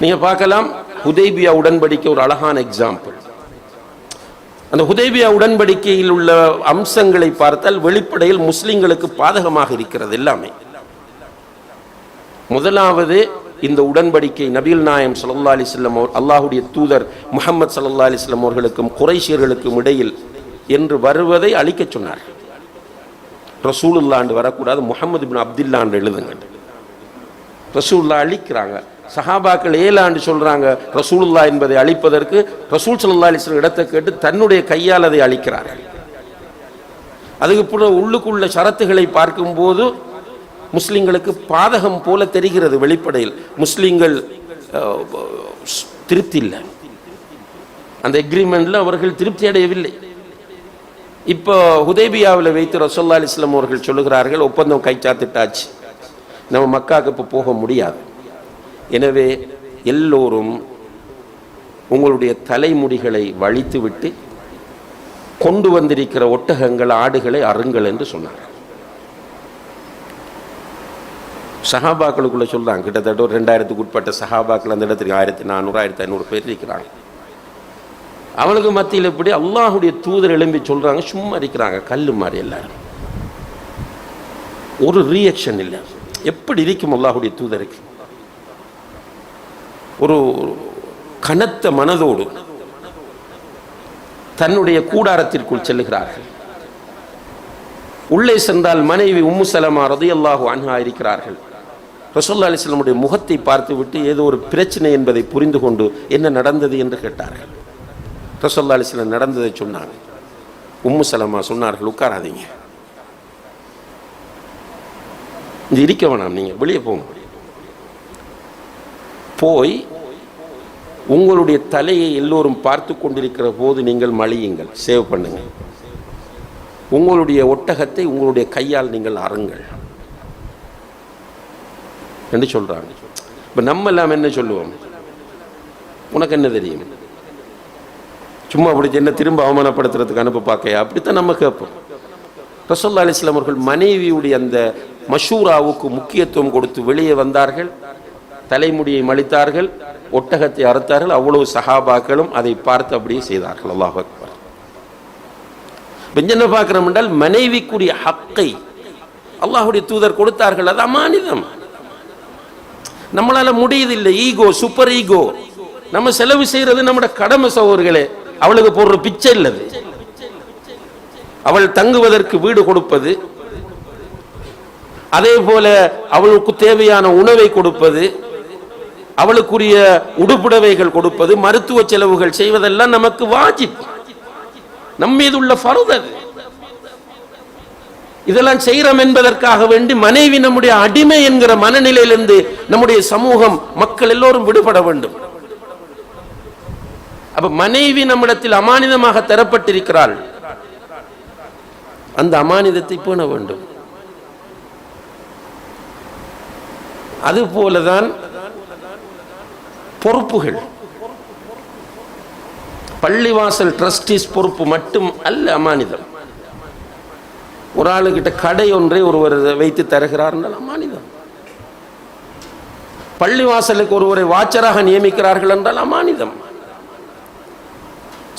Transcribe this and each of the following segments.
நீங்க பார்க்கலாம் ஹுதைபியா உடன்படிக்கை ஒரு அழகான எக்ஸாம்பிள் அந்த ஹுதைபியா உடன்படிக்கையில் உள்ள அம்சங்களை பார்த்தால் வெளிப்படையில் முஸ்லிம்களுக்கு பாதகமாக இருக்கிறது எல்லாமே. முதலாவது இந்த உடன்படிக்கை நபிகள் நாயம் சல்லா அலிஸ்லம் அல்லாஹுடைய தூதர் முகமது சல்லா அலிஸ்லம் அவர்களுக்கும் குறைஷியர்களுக்கும் இடையில் என்று வருவதை அழிக்கச் சொன்னார். ரசூலுல்லாண்டு வரக்கூடாது முகமது பின் அப்துல்லாண்டு எழுதுங்க ரசூல்லா அழிக்கிறாங்க. சஹாபாக்கள் ஏழாண்டு சொல்றாங்க ரசூலுல்லா என்பதை அழிப்பதற்கு ரசூல் சல்லா அலிஸ்லம் இடத்தை கேட்டு தன்னுடைய கையால் அதை அழிக்கிறார்கள். அதுக்கு பிறகு உள்ளுக்குள்ள ஷரத்துகளை பார்க்கும்போது முஸ்லிம்களுக்கு பாதகம் போல தெரிகிறது வெளிப்படையில். முஸ்லிம்கள் திருப்தி இல்லை. அந்த எக்ரிமெண்ட்ல அவர்கள் திருப்தி அடையவில்லை. இப்போ ஹுதேபியாவில் வைத்து ரசோல்லா அலிஸ்லாம் அவர்கள் சொல்லுகிறார்கள் ஒப்பந்தம் கைச்சாத்திட்டாச்சு நம்ம மக்காவுக்கு இப்போ போக முடியாது. எனவே எல்லோரும் உங்களுடைய தலைமுடிகளை வழித்துவிட்டு கொண்டு வந்திருக்கிற ஒட்டகங்கள் ஆடுகளை அருங்கள் என்று சொன்னார். சஹாபாக்களுக்குள்ள சொல்கிறாங்க கிட்டத்தட்ட ஒரு ரெண்டாயிரத்துக்கு உட்பட்ட சஹாபாக்கள் அந்த இடத்துக்கு ஆயிரத்தி நானூறு ஆயிரத்தி ஐநூறு பேர் இருக்கிறாங்க. அவளுக்கு மத்தியில் இப்படி அல்லாஹுடைய தூதர் எழும்பி சொல்கிறாங்க சும்மா இருக்கிறாங்க கல் மாதிரி எல்லாரும். ஒரு ரியாக்ஷன் இல்லை. எப்படி இருக்கும் அல்லாஹுடைய தூதருக்கு? ஒரு கனத்த மனதோடு தன்னுடைய கூடாரத்திற்குள் செல்லுகிறார்கள். உள்ளே சென்றால் மனைவி உம்மு சலமா ரதியல்லாஹு அன்ஹா இருக்கிறார்கள். ரசோல்லா அலிஸ்லமுடைய முகத்தை பார்த்துவிட்டு ஏதோ ஒரு பிரச்சனை என்பதை புரிந்து கொண்டு என்ன நடந்தது என்று கேட்டார்கள். ரசோல்லா அலிஸ்லம் நடந்ததை சொன்னாங்க. உம்மு சலமா சொன்னார்கள் உட்காராதீங்க. இது இருக்க வேணாம் நீங்க வெளியே போங்க. போய் உங்களுடைய தலையை எல்லோரும் பார்த்து கொண்டிருக்கிற போது நீங்கள் மழியுங்கள் சேவ் பண்ணுங்கள் உங்களுடைய ஒட்டகத்தை உங்களுடைய கையால் நீங்கள் அருங்கள் என்று சொல்கிறாங்க இப்போ நம்ம எல்லாம் என்ன சொல்லுவோம்? உனக்கு என்ன தெரியும்? சும்மா அப்படி என்ன திரும்ப அவமானப்படுத்துறதுக்கு அனுப்ப பார்க்கையா? அப்படித்தான் நம்ம கேட்போம். ரசோல்லா அலிஸ்லாம் அவர்கள் மனைவியுடைய அந்த மஷூராவுக்கு முக்கியத்துவம் கொடுத்து வெளியே வந்தார்கள். தலைமுடியை மலித்தார்கள் ஒட்டகத்தை அறுத்தார்கள் அவ்வளவு சஹாபாக்களும் அதை பார்த்து அப்படியே செய்தார்கள். அல்லாஹ் அக்பர். இப்ப என்ன பார்க்கிறோம் என்றால் மனைவிக்குரிய ஹக்கை அல்லாஹுடைய தூதர் கொடுத்தார்கள். அது அமானிதம். நம்மளால முடியதில்லை ஈகோ சூப்பர் ஈகோ நம்ம செலவு செய்யறது நம்மட கடமை சகோதரர்களே. அவளுக்கு போடுற பிச்சை இல்லது. அவள் தங்குவதற்கு வீடு கொடுப்பது அதே போல அவளுக்கு தேவையான உணவை கொடுப்பது அவளுக்குரிய உடுப்புடவைகள் கொடுப்பது மருத்துவ செலவுகள் செய்வதெல்லாம் நமக்கு வாஜிப். நம் மீது உள்ள ஃபர்து இதெல்லாம் செய்கிறோம் என்பதற்காக வேண்டி மனைவி நம்முடைய அடிமை என்கிற மனநிலையிலிருந்து நம்முடைய சமூகம் மக்கள் எல்லோரும் விடுபட வேண்டும். அப்ப மனைவி நம்மிடத்தில் அமானிதமாக தரப்பட்டிருக்கிறாள். அந்த அமானிதத்தை பேண வேண்டும். அதுபோலதான் பொறுப்புகள். பள்ளிவாசல் ட்ரஸ்டீஸ் பொறுப்பு மட்டும் அல்ல அமானிதம். ஒரு ஆளுகிட்ட கடை ஒன்றை ஒருவர் வைத்து தருகிறார் என்றால் அமானிதம். பள்ளிவாசலுக்கு ஒருவரை வாச்சராக நியமிக்கிறார்கள் என்றால் அமானிதம்.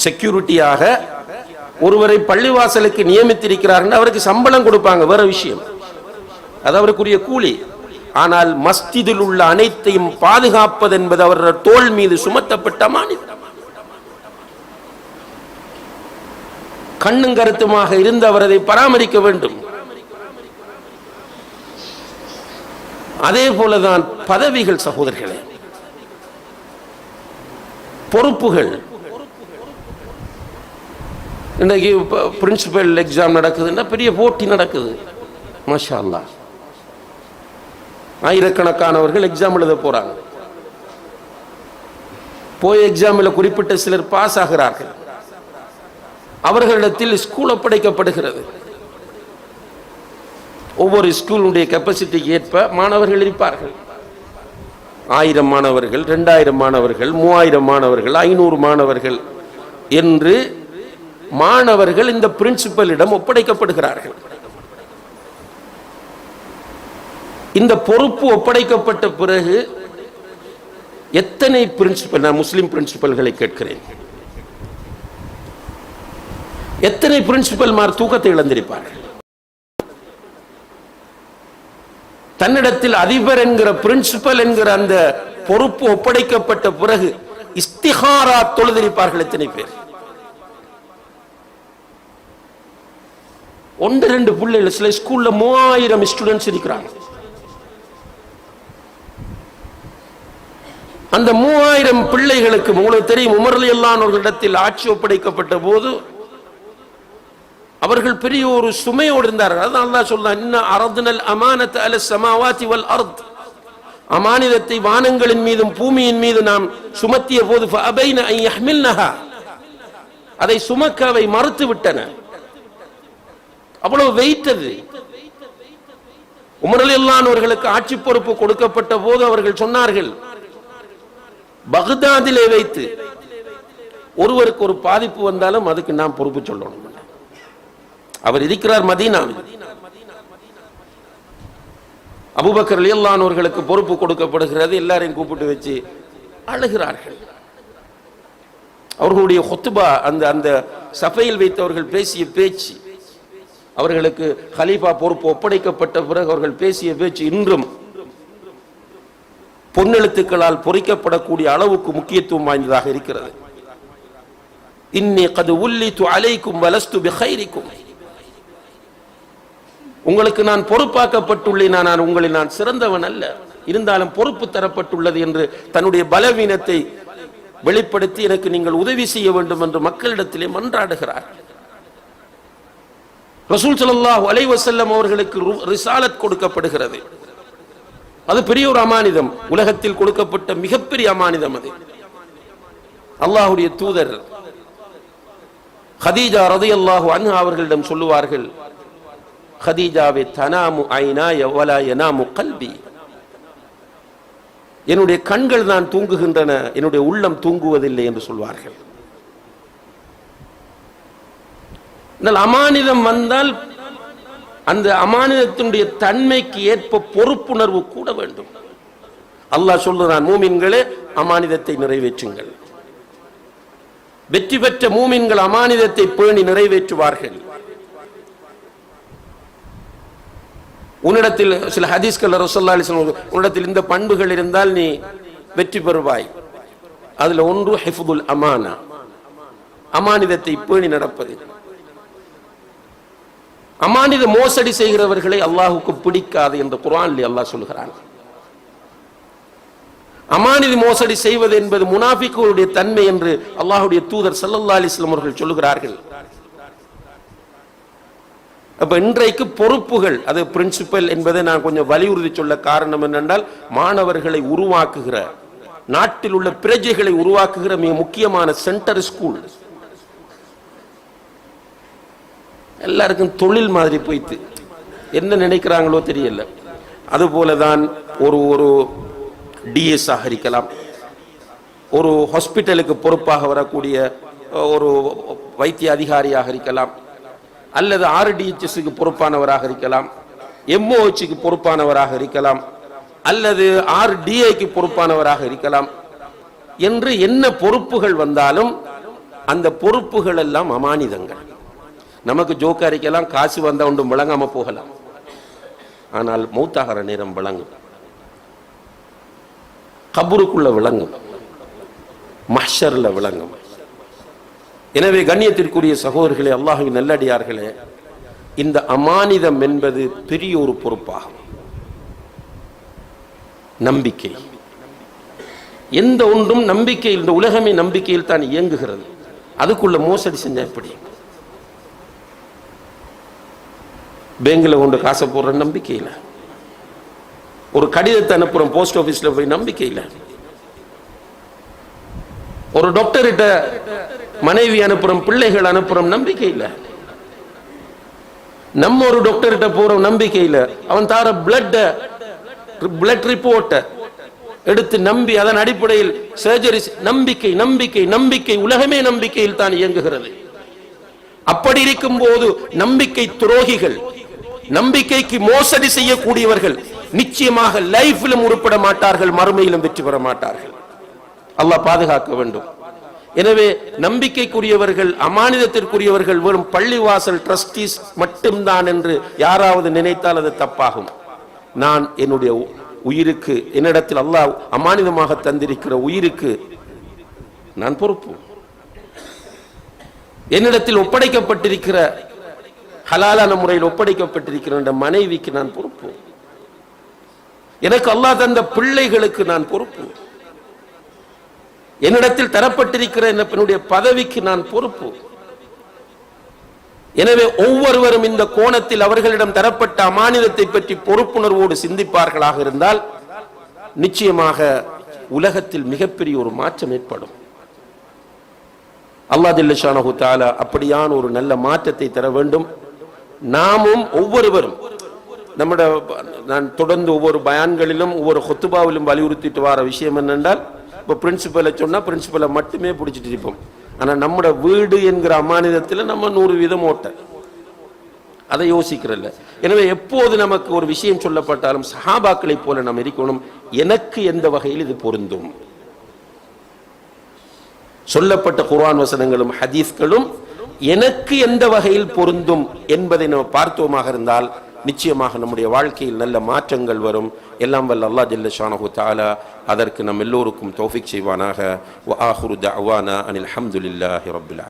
செக்யூரிட்டியாக ஒருவரை பள்ளிவாசலுக்கு நியமித்திருக்கிறார்கள் அவருக்கு சம்பளம் கொடுப்பாங்க வேற விஷயம். அது அவருக்குரிய கூலி. ஆனால் மஸ்திதில் உள்ள அனைத்தையும் பாதுகாப்பது என்பது அவர்கள் தோல் மீது சுமத்தப்பட்ட மாநிலம் கண்ணும் கருத்துமாக இருந்து அவரதை பராமரிக்க வேண்டும். அதே போலதான் பதவிகள் சகோதரர்களே. பொறுப்புகள். இன்னைக்கு பிரின்சிபல் எக்ஸாம் நடக்குதுன்னா பெரிய போட்டி நடக்குது. மஷா அல்லா ஆயிரக்கணக்கானவர்கள் எக்ஸாம் எழுத போறாங்க. போய் எக்ஸாமில் குறிப்பிட்ட சிலர் பாஸ் ஆகிறார்கள். அவர்களிடத்தில் ஸ்கூல் ஒப்படைக்கப்படுகிறது. ஒவ்வொரு ஸ்கூலுடைய கெப்பாசிட்டிக்கு ஏற்ப மாணவர்கள் இருப்பார்கள். ஆயிரம் மாணவர்கள் ரெண்டாயிரம் மாணவர்கள் மூவாயிரம் மாணவர்கள் ஐநூறு மாணவர்கள் என்று மாணவர்கள் இந்த பிரின்சிபலிடம் ஒப்படைக்கப்படுகிறார்கள். இந்த பொறுப்பு ஒப்படைக்கப்பட்ட பிறகு எத்தனை பிரின்சிபல் நான் முஸ்லீம் பிரின்சிபல்களை கேட்கிறேன். எத்தனை பிரின்சிபல்மார் தூக்கத்தை இழந்திருப்பார்கள்? தன்னிடத்தில் அதிபர் என்கிற பிரின்சிபல் என்கிற அந்த பொறுப்பு ஒப்படைக்கப்பட்ட பிறகு இஸ்திஹாரா தொழுதிருப்பார்கள் எத்தனை பேர்? ஒன்று ரெண்டு பிள்ளைகள் சில ஸ்கூல்ல மூவாயிரம் ஸ்டூடெண்ட்ஸ் இருக்கிறாங்க. அந்த மூவாயிரம் பிள்ளைகளுக்கு உங்களுக்கு தெரியும் உமர்லி அல்லானவர்களிடத்தில் ஆட்சி ஒப்படைக்கப்பட்ட போது அவர்கள் பெரிய ஒரு சுமையோடு இருந்தார்கள். அதனால தான் சொல்றான் இன்ன அரதுனல் அமானத் அல சமாவாத்தி வல் அர்த். அமானிதத்தை வானங்களின் மீதும் பூமியின் மீது நாம் சுமத்திய போது அதை சுமக்க அவை மறுத்து விட்டன. அவ்வளவு வெயிட்டது உமரலில்லானவர்களுக்கு ஆட்சி பொறுப்பு கொடுக்கப்பட்ட போது அவர்கள் சொன்னார்கள் பகுதாதிலே வைத்து ஒருவருக்கு ஒரு பாதிப்பு வந்தாலும் அதுக்கு நாம் பொறுப்பு சொல்லணும். அவர் இருக்கிறார் மதீனாவில். அபுபக்கர் அலியல்லானவர்களுக்கு பொறுப்பு கொடுக்கப்படுகிறது. எல்லாரையும் கூப்பிட்டு வச்சு அழுகிறார்கள். அவர்களுடைய ஹொத்துபா அந்த அந்த சபையில் வைத்தவர்கள் பேசிய பேச்சு அவர்களுக்கு ஹலீஃபா பொறுப்பு ஒப்படைக்கப்பட்ட பிறகு அவர்கள் பேசிய பேச்சு இன்றும் பொன்னெழுத்துக்களால் பொறிக்கப்படக்கூடிய அளவுக்கு முக்கியத்துவம் வாய்ந்ததாக இருக்கிறது. இன்னி கது உள்ளித்து அலைக்கும் வலஸ்து பிஹைரிக்கும். உங்களுக்கு நான் பொறுப்பாக்கப்பட்டுள்ளேன் நான் உங்களை நான் சிறந்தவன் அல்ல. இருந்தாலும் பொறுப்பு தரப்பட்டுள்ளது என்று தன்னுடைய பலவீனத்தை வெளிப்படுத்தி எனக்கு நீங்கள் உதவி செய்ய வேண்டும் என்று மக்களிடத்திலே மன்றாடுகிறார். ரசூல் ஸல்லல்லாஹு அலைவசல்லம் அவர்களுக்கு ரிசாலத் கொடுக்கப்படுகிறது. அது பெரிய ஒரு அமானிதம். உலகத்தில் கொடுக்கப்பட்ட மிகப்பெரிய அமானிதம் அது. அல்லாஹுடைய தூதர் ஹதீஜா ரதி அல்லாஹு அன்ஹா அவர்களிடம் சொல்லுவார்கள் ஹதீஜாவே தனாமு ஐனா வலா எனாமு கல்வி என்னுடைய கண்கள் தான் தூங்குகின்றன என்னுடைய உள்ளம் தூங்குவதில்லை என்று சொல்வார்கள். அமானிதம் வந்தால் அந்த அமானிதத்தினுடைய தன்மைக்கு ஏற்ப பொறுப்புணர்வு கூட வேண்டும். அல்லாஹ் சொல்லுறான் மூமின்களே அமானிதத்தை நிறைவேற்றுங்கள். வெற்றி பெற்ற மூமின்கள் அமானிதத்தை பேணி நிறைவேற்றுவார்கள். உன்னிடத்தில் சில ஹதீஸ்கள் ரசோல்லா உன்னிடத்தில் இந்த பண்புகள் இருந்தால் நீ வெற்றி பெறுவாய். அதுல ஒன்று ஹெஃபுல் அமானா. அமானிதத்தை பேணி நடப்பது. அமானித மோசடி செய்கிறவர்களை அல்லாஹுக்கு பிடிக்காது என்று குரான் அல்லாஹ் சொல்கிறான். அமானித மோசடி செய்வது என்பது முனாஃபிக்குடைய தன்மை என்று அல்லாஹுடைய தூதர் ஸல்லல்லாஹு அலிஸ்லாம் அவர்கள் சொல்லுகிறார்கள். அப்ப இன்றைக்கு பொறுப்புகள் அது பிரின்சிபல் என்பதை நான் கொஞ்சம் வலியுறுத்தி சொல்ல காரணம் என்னென்றால் மாணவர்களை உருவாக்குகிற நாட்டில் உள்ள பிரஜைகளை உருவாக்குகிற மிக முக்கியமான சென்டர் ஸ்கூல். எல்லாருக்கும் தொழில் மாதிரி போய்த்து என்ன நினைக்கிறாங்களோ தெரியல. அதுபோல தான் ஒரு ஒரு டிஎஸ் ஆக இருக்கலாம் ஒரு ஹாஸ்பிட்டலுக்கு பொறுப்பாக வரக்கூடிய ஒரு வைத்திய அதிகாரியாக இருக்கலாம். அல்லது ஆர்டிஹெச்எஸ்க்கு பொறுப்பானவராக இருக்கலாம். எம்ஓஹெச்சுக்கு பொறுப்பானவராக இருக்கலாம். அல்லது ஆர்டிஐக்கு பொறுப்பானவராக இருக்கலாம். என்று என்ன பொறுப்புகள் வந்தாலும் அந்த பொறுப்புகள் எல்லாம் அமானிதங்கள். நமக்கு ஜோக்காரிக்கெல்லாம் காசு வந்தா ஒன்றும் விளங்காமல் போகலாம். ஆனால் மௌத்தாகிற நேரம் விளங்கும். கபூருக்குள்ள விளங்கும். மஹ்ஷர்ல விளங்கும். எனவே கண்ணியத்திற்குரிய சகோதரர்களே அல்லாஹுவின் நல்லடியார்களே இந்த அமானிதம் என்பது பெரிய ஒரு பொறுப்பாகும். நம்பிக்கை. எந்த ஒன்றும் நம்பிக்கை இந்த உலகமே நம்பிக்கையில் தான் இயங்குகிறது. அதுக்குள்ள மோசடி செஞ்சா எப்படி? பேங்கில் கொண்டு காசை போடுற நம்பிக்கையில் ஒரு கடிதத்தை அனுப்புறோம் போஸ்ட் ஆபீஸ்ல போய் நம்பிக்கையில் ஒரு டாக்டர்கிட்ட மனைவி அனுப்புறோம் பிள்ளைகள் அனுப்புறோம் நம்பிக்கையில் நம்ம ஒரு டாக்டர்கிட்ட போறோம் நம்பிக்கையில் அவன் தார பிளட் பிளட் ரிப்போர்ட்டை எடுத்து நம்பி அதன் அடிப்படையில் சர்ஜரி நம்பிக்கை நம்பிக்கை நம்பிக்கை உலகமே நம்பிக்கையில் தான் இயங்குகிறது. அப்படி இருக்கும் போது நம்பிக்கை துரோகிகள் நம்பிக்கைக்கு மோசடி செய்யக்கூடியவர்கள் நிச்சயமாக லைஃபிலும் உருப்பட மாட்டார்கள் மறுமையிலும் வெற்றி பெற மாட்டார்கள். அல்லாஹ் பாதுகாக்க வேண்டும். எனவே நம்பிக்கைக்குரியவர்கள் அமானிதத்திற்குரியவர்கள் வெறும் பள்ளிவாசல் ட்ரஸ்டீஸ் மட்டும்தான் என்று யாராவது நினைத்தால் அது தப்பாகும். நான் என்னுடைய உ- உயிருக்கு என்னிடத்தில் அல்லாஹ் அமானிதமாக தந்திருக்கிற உயிருக்கு நான் பொறுப்பு. என்னிடத்தில் ஒப்படைக்கப்பட்டிருக்கிற ஹலாலான முறையில் ஒப்படைக்கப்பட்டிருக்கிற மனைவிக்கு நான் பொறுப்பு. எனக்கு அல்லாஹ் தந்த பிள்ளைகளுக்கு நான் பொறுப்பு. என்னிடத்தில் தரப்பட்டிருக்கிற என்னுடைய பதவிக்கு நான் பொறுப்பு. எனவே ஒவ்வொருவரும் இந்த கோணத்தில் அவர்களிடம் தரப்பட்ட அமானிதத்தை பற்றி பொறுப்புணர்வோடு சிந்திப்பார்களாக இருந்தால் நிச்சயமாக உலகத்தில் மிகப்பெரிய ஒரு மாற்றம் ஏற்படும். அல்லாஹ் ஜல்லஷானஹு தாலா அப்படியான ஒரு நல்ல மாற்றத்தை தர வேண்டும். நாமும் ஒவ்வொருவரும் நம்முடைய நான் தொடர்ந்து ஒவ்வொரு பயான்களிலும் ஒவ்வொரு ஹொத்துபாவிலும் வலியுறுத்திட்டு வர விஷயம் என்னென்றால் இப்போ பிரின்சிபலை சொன்னால் பிரின்சிபலை மட்டுமே பிடிச்சிட்டு இருப்போம். ஆனால் நம்மட வீடு என்கிற அமானிதத்தில் நம்ம நூறு வீதம் ஓட்ட. அதை யோசிக்கிறல்ல. எனவே எப்போது நமக்கு ஒரு விஷயம் சொல்லப்பட்டாலும் சஹாபாக்களைப் போல நாம் இருக்கணும். எனக்கு எந்த வகையில் இது பொருந்தும்? சொல்லப்பட்ட குர்ஆன் வசனங்களும் ஹதீஸ்களும் எனக்கு எந்த வகையில் பொருந்தும் என்பதை நம்ம பார்த்தோமாக இருந்தால் நிச்சயமாக நம்முடைய வாழ்க்கையில் நல்ல மாற்றங்கள் வரும். எல்லாம் வல்ல அல்லா ஜல்ல ஷானஹு தாலா அதற்கு நம் எல்லோருக்கும் தௌஃபிக் செய்வானாக. வ ஆஹிரு அனில் அஹமதுல்லாஹி ரபுல்லா